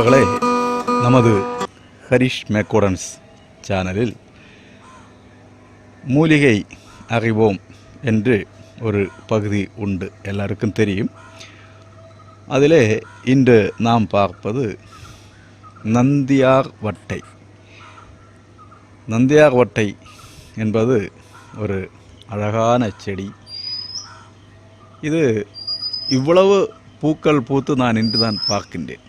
நண்பர்களே நமது ஹரிஷ் மேக்கோடன்ஸ் சேனலில் மூலிகை அறிவோம் என்று ஒரு பகுதி உண்டு எல்லாருக்கும் தெரியும். அதிலே இன்று நாம் பார்ப்பது நந்தியார் வட்டை. நந்தியார் வட்டை என்பது ஒரு அழகான செடி. இது இவ்வளவு பூக்கள் பூத்து நான் இன்று தான் பார்க்கின்றேன்.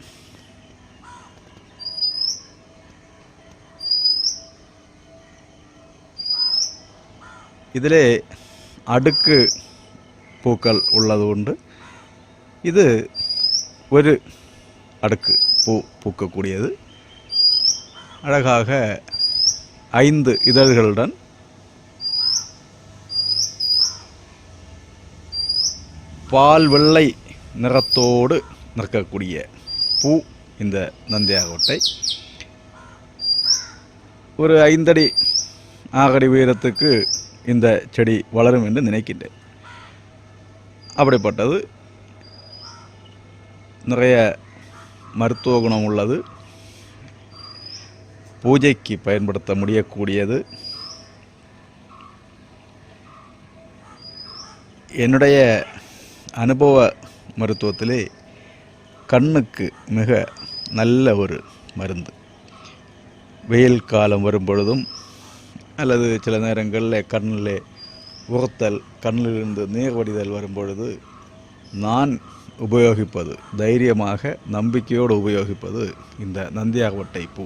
இதிலே அடுக்கு பூக்கள் உள்ளது உண்டு இது ஒரு அடுக்கு பூ பூக்கக்கூடியது அழகாக ஐந்து இதழ்களுடன் பால் வெள்ளை நிறத்தோடு நிற்கக்கூடிய பூ இந்த நந்தியாகோட்டை ஒரு ஐந்தடி ஆகடி உயரத்துக்கு இந்த செடி வளரும் என்று நினைக்கின்றேன். அப்படிப்பட்டது நிறைய மருத்துவ குணம் உள்ளது. பூஜைக்கு பயன்படுத்த முடியக்கூடியது. என்னுடைய அனுபவ மருத்துவத்திலே கண்ணுக்கு மிக நல்ல ஒரு மருந்து. வெயில் காலம் வரும் பொழுதும் அல்லது சில நேரங்களில் கண்ணில் உறுத்தல் கண்ணிலிருந்து நீர் வடிதல் வரும்பொழுது நான் உபயோகிப்பது தைரியமாக நம்பிக்கையோடு உபயோகிப்பது இந்த நந்தியாகவட்டை பூ.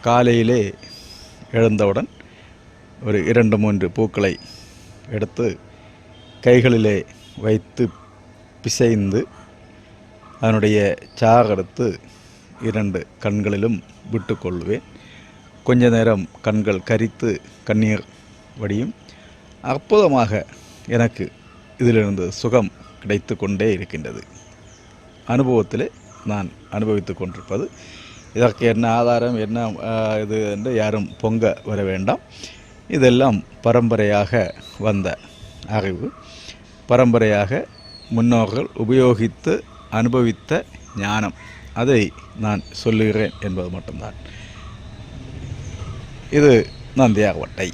காலையிலே எழுந்தவுடன் ஒரு இரண்டு மூன்று பூக்களை எடுத்து கைகளிலே வைத்து பிசைந்து அதனுடைய சாகரத்து இரண்டு கண்களிலும் விட்டுக்கொள்வேன். கொஞ்ச நேரம் கண்கள் கரித்து கண்ணீர் வடியும். அற்புதமாக எனக்கு இதிலிருந்து சுகம் கிடைத்து கொண்டே இருக்கின்றது. அனுபவத்தில் நான் அனுபவித்து கொண்டிருப்பது. இதற்கு என்ன ஆதாரம் என்ன இது என்று யாரும் பொங்க வர வேண்டாம். இதெல்லாம் பரம்பரையாக வந்த அறிவு. பரம்பரையாக முன்னோர்கள் உபயோகித்து அனுபவித்த ஞானம். அதை நான் சொல்லுகிறேன் என்பது மட்டும்தான். இது நந்தியார் வட்டை